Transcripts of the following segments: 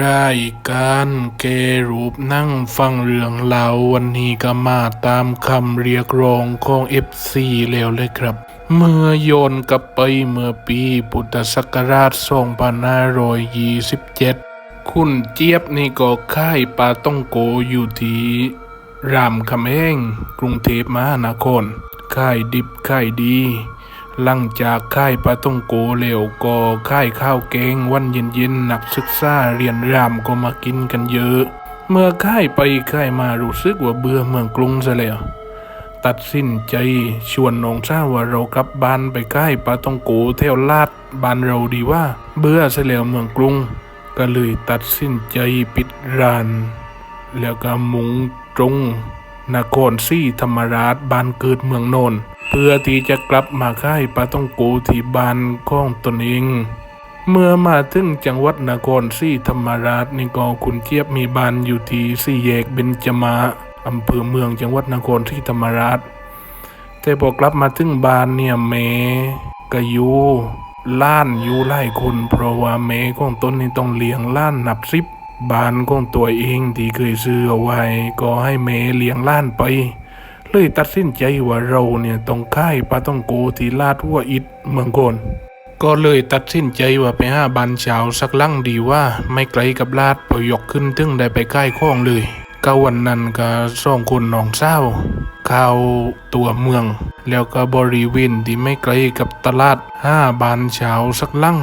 รายการเกรูปนั่งฟังเรื่องเล่าวันนี้ก็มาตามคำเรียกร้องของ FC แล้วเลยครับ เมื่อโยนกลับไปเมื่อปีพุทธศักราช2527 คุณเจี๊ยบนี่ก็ค่ายปาต้องโกอยู่ที่รามคำแหงกรุงเทพมหานครค่ายดิบค่ายดี หลังจากค่ายปาต้องโกเหลวก็ค่ายข้าวแกงวันเย็นๆนักศึกษาเรียนรามก็มากินกันเยอะ เมื่อค่ายไปค่ายมารู้สึกว่าเบื่อเมืองกรุงซะแล้วตัดสินใจชวนน้องสาว่าเรากลับบ้านไปใกล้ปาต้องโกแถวลาดบ้านเราดีว่า เบื่อซะแล้วเมืองกรุง ก็เลยตัดสินใจปิดร้าน แล้วก็มุงตรงนครศรีธรรมราชบ้านเกิดเมืองโนน เพื่อที่จะกลับมาค่ายปาต้องโกที่บ้านของตนเอง เมื่อมาถึงจังหวัดนครศรีธรรมราชนี่ก็คุณเจี๊ยบมีบ้านอยู่ที่สี่แยกเบญจมาอำเภอเมืองจังหวัดนครศรีธรรมราช แต่พอกลับมาถึงบ้านเนี่ยแม่ก็อยู่ล้านอยู่ไล่คนเพราะว่าแม่ของตนนี่ต้องเลี้ยงล้านนับสิบบ้านของตัวเองที่เคยซื้อเอาไว้ ก็ให้แม่เลี้ยงล้านไป เลยตัดสินใจว่าเราเนี่ยต้องค่ายปาต้องโกที่ลาดหัวอิดเมืองโกนก็เลยตัดสินใจว่าไปหาบ้านเชาวสักลังดีว่าไม่ไกลกับลาดพอยกขึ้นถึงได้ไปใกล้ข้องเลยก็วันนั้นก็สองคนน้องเศร้าเข้าตัวเมือง แล้วก็บริเวณที่ไม่ไกลกับตลาดห้าบานเช้าสักลัง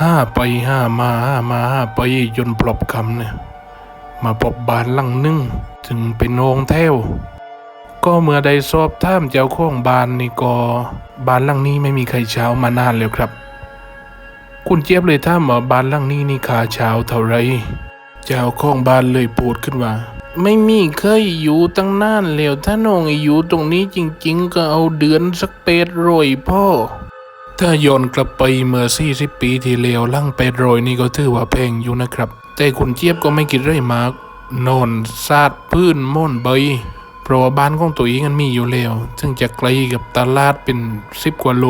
ห้าไปห้ามาห้ามาห้าไปจนปลบคำเนี่ยมาพบบานลังนึ่งจึงเป็นโองแถว ก็เมื่อได้สอบถามเจ้าของบ้านนี่ก็บ้านหลังนี้ไม่มีใครเช่ามานานแล้วครับ คุณเจี๊ยบเลยถามว่าบ้านหลังนี้นี่ค่าเช่าเท่าไรเจ้าของบ้านเลยพูดขึ้นว่า ไม่มีเคยอยู่ตั้งนานแล้วถ้าน้องอยู่ตรงนี้จริง ๆ ก็เอาเดือนสักเป็ดโรยพ่อถ้าย้อนกลับไปเมื่อ40ปีที่แล้วลั่งเป็ดโรยนี่ก็ถือว่าแพงอยู่นะครับ แต่คุณเจี๊ยบก็ไม่คิดเรื่อยมาก นอนซาดพื้นม่อนใบ เพราะว่าบ้านของตัวเองมันมีอยู่แล้วซึ่งจะไกลกับตลาดเป็นสิบกว่าโล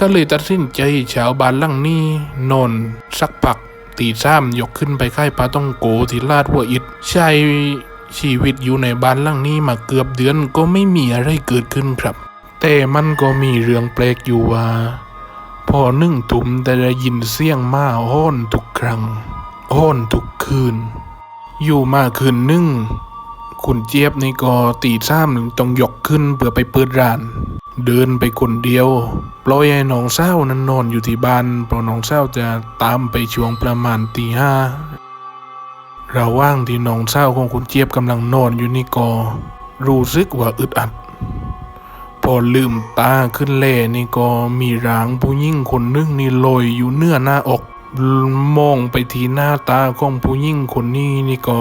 ก็เลยตัดสินใจชาวบ้านหลังนี้นอนสักพักตีซ้ำยกขึ้นไปค่ายปลาต้องโกที่ลาดหัวอิดใช้ชีวิตอยู่ในบ้านหลังนี้มาเกือบเดือนก็ไม่มีอะไรเกิดขึ้นครับ แต่มันก็มีเรื่องแปลกอยู่ว่า พอนึ่งถุมแต่ได้ยินเสียงม้าห้อนทุกครั้งห้อนทุกคืน อยู่มาคืนหนึ่ง คุณเจี๊ยบนี่ก็ตีซ้ำต้องยกขึ้นเพื่อไปเปิดร้าน เดินไปคนเดียวปล่อยให้น้องเศร้านั้นนอนอยู่ที่บ้านเพราะน้องเศร้าจะตามไปช่วงประมาณตีห้าระว่างที่น้องเศร้าของคุณเจี๊ยบกำลังนอนอยู่นี่ก็รู้สึกว่าอึดอัด พอลืมตาขึ้นแล่นี่ก็มีร่างผู้หญิงคนนึงนี่ลอยอยู่เนื้อหน้าอกมองไปที่หน้าตาของผู้หญิงคนนี้นี่ก็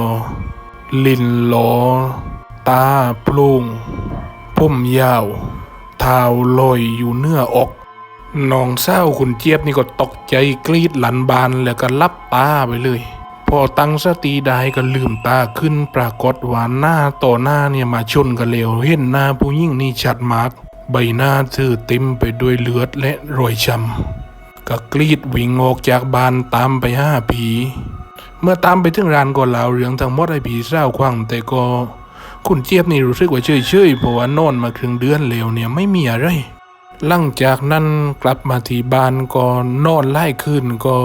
ลินหลอ ตาโพลุงผมยาวเท้าลอยอยู่เนื้ออกน้องเศร้าคุณเจี๊ยบนี่ก็ตกใจกรีดหลันบานแล้วก็ลับตาไปเลย พอตั้งสติได้ก็ลืมตาขึ้นปรากฏว่าหน้าต่อหน้าเนี่ยมาชนกันเร็วเห็นหน้าผู้หญิงนี่ชัดมาก ใบหน้าเธอเต็มไปด้วยเลือดและรอยช้ำก็กรีดวิ่งออกจากบานตามไปห้าผี เมื่อตามไปถึงร้านก็เล่าเรื่องทั้งหมดให้ผีเศร้าควังแต่ก็ คุณเจี๊ยบนี่รู้สึกว่าเฉยๆเพราะว่านอนมาครึ่งเดือนแล้วเนี่ยไม่มีอะไร หลังจากนั้นกลับมาที่บ้านก็นอนไล่คืนก็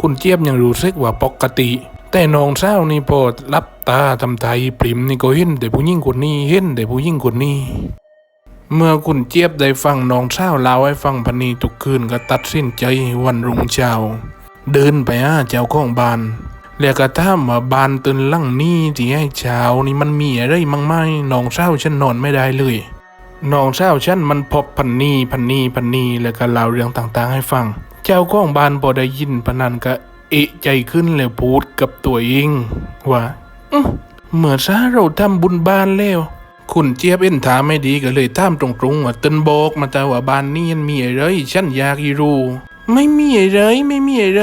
คุณเจี๊ยบยังรู้สึกว่าปกติ แต่น้องเศร้านี่พอรับตาทำไทยปริมนี่ก็เห็นแต่ผู้หญิงคนนี้เห็นแต่ผู้หญิงคนนี้เมื่อคุณเจี๊ยบได้ฟังน้องเศร้าเล่าให้ฟังพันนีทุกคืนก็ตัดสินใจวันรุ่งเช้า เดินไปหาเจ้าของบ้าน แล้วก็ถามว่าบานตื่นลังนี้ที่ให้เช้านี่มันมีอะไรมั่งไหมน้องเศร้าฉันนอนไม่ได้เลยน้องเศร้าฉันมันพบพันนีพันนีพันนีแล้วก็เล่าเรื่องต่างๆ ให้ฟัง เจ้าของบานพอได้ยินพนันก็เอะใจขึ้นแล้วพูดกับตัวเองว่าอื้อเมื่อซาเราทำบุญบ้านแล้วคุณเจี๊ยบเอ็นถามไม่ดีก็เลยถามตรงๆว่าตินบอกมาแต่ว่าบ้านนี้ยันมีอะไรฉันอยากรู้ไม่มีอะไรไม่มีอะไร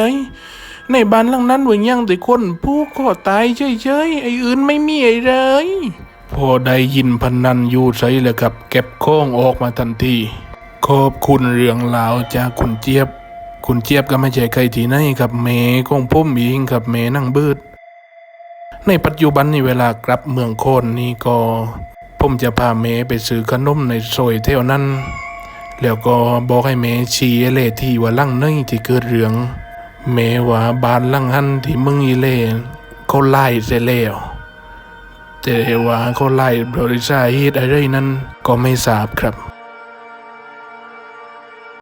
ในบ้านหลังนั้นว่ายังแต่คนผู้ขอตายเฉยๆไอ้อื่นไม่มีอะไรพอได้ยินพนันอยู่ใส่เลยครับ เก็บข้องออกมาทันที ขอบคุณเรื่องราวจากคุณเจี๊ยบ คุณเจี๊ยบก็ไม่ใช่ใครที่ไหนครับเมของผมเองครับเมย์นั่งบืดในปัจจุบันนี่เวลากลับเมืองโคนนี่ก็ ผมจะพาเมย์ไปซื้อขนมในซอยแถวนั้น แล้วก็บอกให้เมย์ชี้เลที่ว่าลั่งเนยที่เกิดเรื่อง เมว่าบ้านลังหันที่มึงอีเล่เขาไล่เสียแล้วแต่ว่าเขาไล่บริษัทเหตุอะไรนั้นก็ไม่ทราบครับ